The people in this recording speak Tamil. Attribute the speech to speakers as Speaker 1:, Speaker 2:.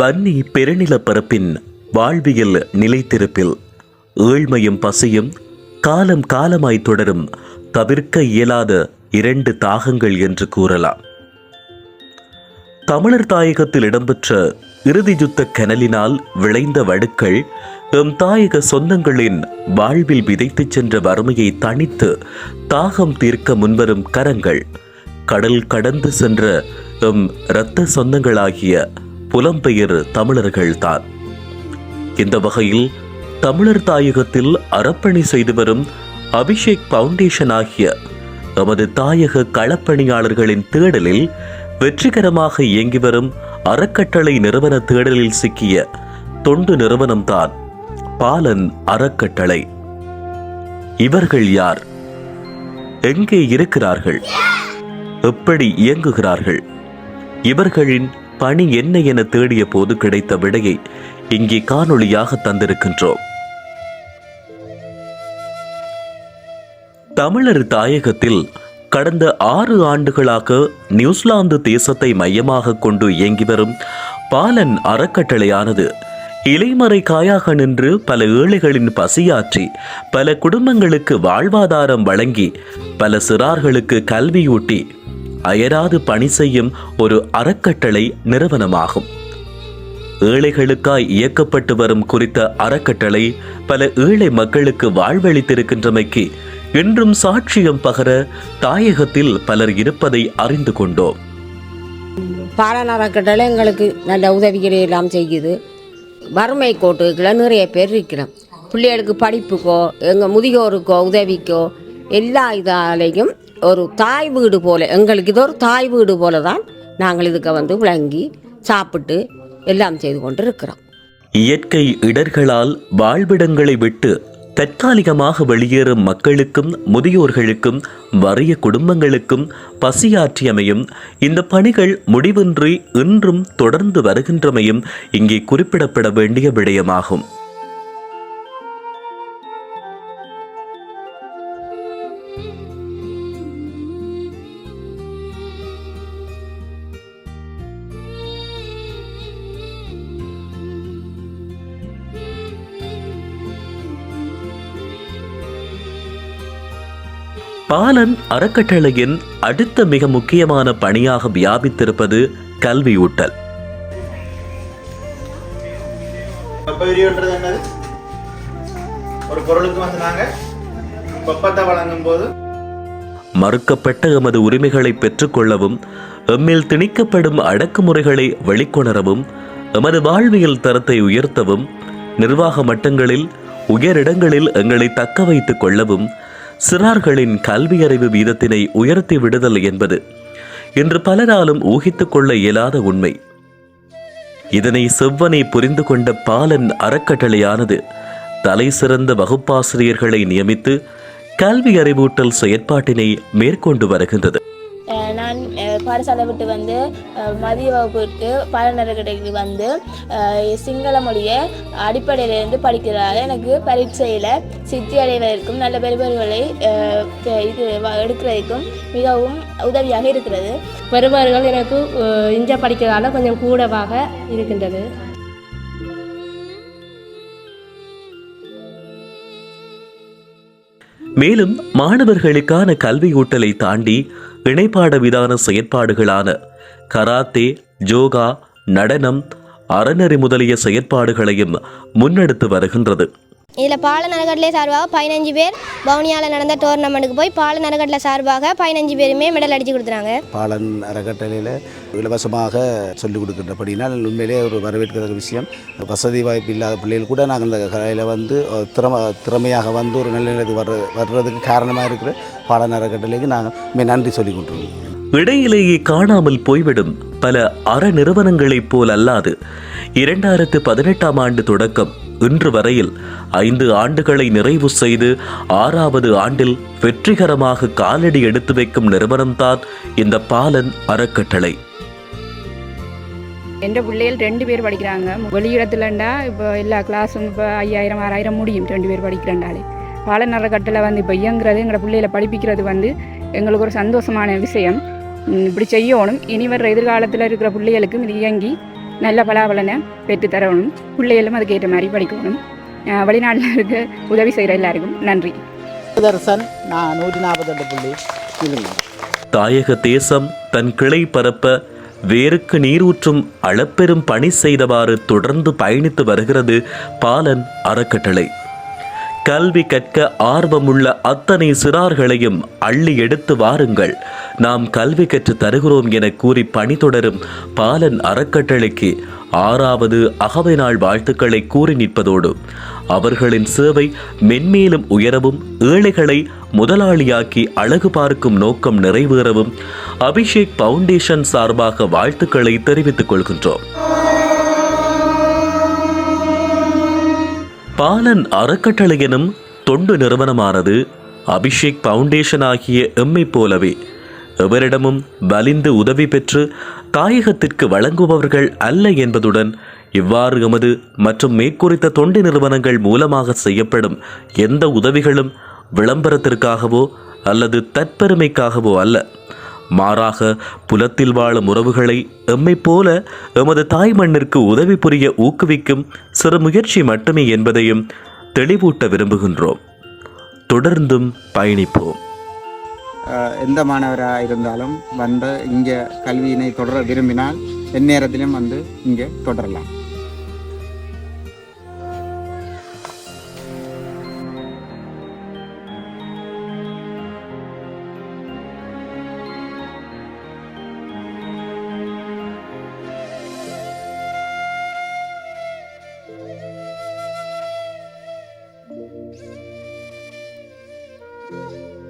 Speaker 1: வன்னி பெருநிலப்பரப்பின் வாழ்வியல் நிலைத்திருப்பில் ஏழ்மையும் பசியும் காலம் காலமாய் தொடரும் தவிர்க்க இயலாத இரண்டு தாகங்கள் என்று கூறலாம். தமிழர் தாயகத்தில் இடம்பெற்ற இறுதி யுத்த கனலினால் விளைந்த வடுக்கள் எம் தாயக சொந்தங்களின் வாழ்வில் விதைத்துச் சென்ற வறுமையை தணித்து தாகம் தீர்க்க முன்வரும் கரங்கள் கடல் கடந்து சென்ற எம் இரத்த சொந்தங்களாகிய புலம்பெயர் தமிழர்கள்தான். இந்த வகையில் தமிழர் தாயகத்தில் அறப்பணி செய்து வரும் அபிஷேக் பவுண்டேஷன் ஆகிய நமது தாயக களப்பணியாளர்களின் தேடலில் வெற்றிகரமாக இயங்கி வரும் அறக்கட்டளை நிறுவன தேடலில் சிக்கிய தொண்டு நிறுவனம்தான் பாலன் அறக்கட்டளை. இவர்கள் யார்? எங்கே இருக்கிறார்கள்? எப்படி இயங்குகிறார்கள்? இவர்களின் பணி என்ன என தேடிய போது கிடைத்த விடையை இங்கே காணொளியாக தந்திருக்கின்றோம். தமிழர் தாயகத்தில் கடந்த ஆறு ஆண்டுகளாக நியூசிலாந்து தேசத்தை மையமாக கொண்டு இயங்கி வரும் பாலன் அறக்கட்டளையானது இலைமறை காயாக நின்று பல ஏழைகளின் பசியாற்றி பல குடும்பங்களுக்கு வாழ்வாதாரம் வழங்கி பல சிறார்களுக்கு கல்வியூட்டி அயராது பணி செய்யும் ஒரு அறக்கட்டளை நிறுவனமாகும். ஏழைகளுக்காய் இயக்கப்பட்டு வரும் குறித்த அறக்கட்டளை பல ஏழை மக்களுக்கு வாழ்வளித்திருக்கின்றமைக்கு என்றும் சாட்சியம் பகர தாயகத்தில் பலர் இருப்பதை அறிந்து கொண்டோம்.
Speaker 2: பாலன் அறக்கட்டளை எங்களுக்கு நல்ல உதவிகளை எல்லாம் செய்யுது. வறுமை கோட்டுக்குள்ள நிறைய பேர் இருக்கிறோம். பிள்ளைகளுக்கு படிப்புக்கோ எங்கள் முதியோருக்கோ உதவிக்கோ எல்லா இதாலையும் ஒரு தாய் வீடு போல எங்களுக்கு இது ஒரு தாய் வீடு போல தான் நாங்கள் இதுக்கு வந்து விளங்கி சாப்பிட்டு எல்லாம் செய்து கொண்டு இருக்கிறோம்
Speaker 1: இயற்கை இடர்களால் வாழ்விடங்களை விட்டு தற்காலிகமாக வெளியேறும் மக்களுக்கும் முதியோர்களுக்கும் வறிய குடும்பங்களுக்கும் பசியாற்றியமையும் இந்த பணிகள் முடிவின்றி இன்றும் தொடர்ந்து வருகின்றமையும் இங்கே குறிப்பிடப்பட வேண்டிய விடயமாகும். பாலன் அறக்கட்டளையின் அடுத்த மிக முக்கியமான பணியாக வியாபித்திருப்பது கல்வியூட்டல்.
Speaker 3: ஒரு பொருளுக்கு வந்து நாங்க வெப்பத்தை வழங்கும் போது
Speaker 1: மறுக்கப்பட்ட எமது உரிமைகளை பெற்றுக்கொள்ளவும் எம்மில் திணிக்கப்படும் அடக்குமுறைகளை வெளிக்கொணரவும் எமது வாழ்வியல் தரத்தை உயர்த்தவும் நிர்வாக மட்டங்களில் உயரிடங்களில் எங்களை தக்க வைத்துக் கொள்ளவும் சிறார்களின் கல்வியறிவு வீதத்தினை உயர்த்தி விடுதல் என்பது இன்று பலராலும் ஊகித்துக் கொள்ள இயலாத உண்மை. இதனை செவ்வனை புரிந்து கொண்ட பாலன் அறக்கட்டளையானது தலை சிறந்த வகுப்பாசிரியர்களை நியமித்து கல்வி அறிவூட்டல் செயற்பாட்டினை மேற்கொண்டு வருகின்றது.
Speaker 4: பாடசாலை விட்டு வந்து மதிய வகுப்பிற்கு பாடநெறிக்கு வந்து சிங்கள மொழியை அடிப்படையிலிருந்து படிக்கிறதால எனக்கு பரீட்சையில் சித்தி அடைவதற்கும் நல்ல பெறுபவர்களை அஹ் பெ- இது எடுக்கிறதுக்கும் மிகவும் உதவியாக இருக்கிறது.
Speaker 5: பெறுபவர்கள் எனக்கு இங்க படிக்கிறதால கொஞ்சம் கூடவாக இருக்கின்றது.
Speaker 1: மேலும் மாணவர்களுக்கான கல்வியூட்டலை தாண்டி இணைப்பாட விதான செயற்பாடுகளான கராத்தே ஜோகா நடனம் அறநெறி முதலிய செயற்பாடுகளையும் முன்னெடுத்து வருகின்றது.
Speaker 6: இதில் பால நரகட்டிலே சார்பாக பதினஞ்சு பேர் வவுனியாவில் நடந்த டோர்னமெண்ட்டுக்கு போய் பால நரகட்டில் சார்பாக பதினஞ்சு பேருமே மெடல் அடித்து கொடுத்துறாங்க
Speaker 7: பாலன் அறக்கட்டளையில் இலவசமாக சொல்லிக் கொடுக்கின்றபடினால் உண்மையிலே ஒரு வரவேற்கிற விஷயம். வசதி வாய்ப்பு இல்லாத பிள்ளைகள் கூட நாங்கள் இந்த கலையில் வந்து திறம திறமையாக வந்து ஒரு நல்ல நிலைக்கு வர்ற வர்றதுக்கு காரணமாக இருக்கிற பாலன் அறக்கட்டளைக்கு நாங்கள் நன்றி சொல்லிக் கொண்டிருக்கோம்
Speaker 1: இடையிலேயே காணாமல் போய்விடும் பல அற நிறுவனங்களைப் போல் அல்லாது இரண்டாயிரத்து பதினெட்டாம் ஆண்டு தொடக்கம் இன்று வரையில் ஐந்து ஆண்டுகளை நிறைவு செய்து ஆறாவது ஆண்டில் வெற்றிகரமாக காலடி எடுத்து வைக்கும் நிறுவனம்தான் இந்த பாலன் அறக்கட்டளை.
Speaker 8: எந்த பிள்ளைகள் ரெண்டு பேர் படிக்கிறாங்க. வெளியிடத்துலண்டா இப்போ எல்லா கிளாஸும் இப்போ ஐயாயிரம் ஆறாயிரம் முடியும் ரெண்டு பேர் படிக்கிறண்டாலே பாலன் அறக்கட்டளை வந்து இப்போ இயங்குறது எங்களை பிள்ளைகளை படிப்பிக்கிறது வந்து எங்களுக்கு ஒரு சந்தோஷமான விஷயம். இப்படி செய்யணும். இனி வர்ற எதிர்காலத்தில் இருக்கிற பிள்ளைகளுக்கும் இது இயங்கி நல்ல பலாபலனை பெற்று தரணும். பிள்ளைகளும் அதுக்கேற்ற மாதிரி படிக்கணும். வெளிநாட்டில் இருக்க உதவி செய்கிற எல்லாருக்கும் நன்றி.
Speaker 9: தர்சன் நான் நூற்றி நாற்பத்தெட்டு புள்ளி
Speaker 1: தாயக தேசம் தன் கிளை பரப்ப வேருக்கு நீரூற்றும் அளப்பெரும் பணி செய்தவாறு தொடர்ந்து பயணித்து வருகிறது பாலன் அறக்கட்டளை. கல்வி கற்க ஆர்வமுள்ள அத்தனை சிறார்களையும் அள்ளி எடுத்து வாருங்கள். நாம் கல்வி கற்று தருகிறோம் என கூறி பணி தொடரும் பாலன் அறக்கட்டளைக்கு ஆறாவது அகவை நாள் வாழ்த்துக்களை கூறி நிற்பதோடு அவர்களின் சேவை மென்மேலும் உயரவும் ஏழைகளை முதலாளியாக்கி அழகு பார்க்கும் நோக்கம் நிறைவேறவும் அபிஷேக் பவுண்டேஷன் சார்பாக வாழ்த்துக்களை தெரிவித்துக் கொள்கின்றோம். பாலன் அறக்கட்டளை எனும் தொண்டு நிறுவனமானது அபிஷேக் பவுண்டேஷன் ஆகிய எம்மை போலவே எவரிடமும் வலிந்து உதவி பெற்று தாயகத்திற்கு வழங்குபவர்கள் அல்ல என்பதுடன் இவ்வாறு எமது மற்றும் மேற்குறித்த தொண்டு நிறுவனங்கள் மூலமாக செய்யப்படும் எந்த உதவிகளும் விளம்பரத்திற்காகவோ அல்லது தற்பெருமைக்காகவோ அல்ல. மாறாக புலத்தில் வாழும் உறவுகளை எம்மைப் போல எமது தாய் மண்ணிற்கு உதவி புரிய ஊக்குவிக்கும் சிறு முயற்சி மட்டுமே என்பதையும் தெளிவூட்ட விரும்புகின்றோம். தொடர்ந்தும் பயணிப்போம்.
Speaker 9: எந்த மாணவராக இருந்தாலும் வந்து இங்கே கல்வியினை தொடர விரும்பினால் எந்நேரத்திலும் வந்து இங்கே தொடரலாம். thank you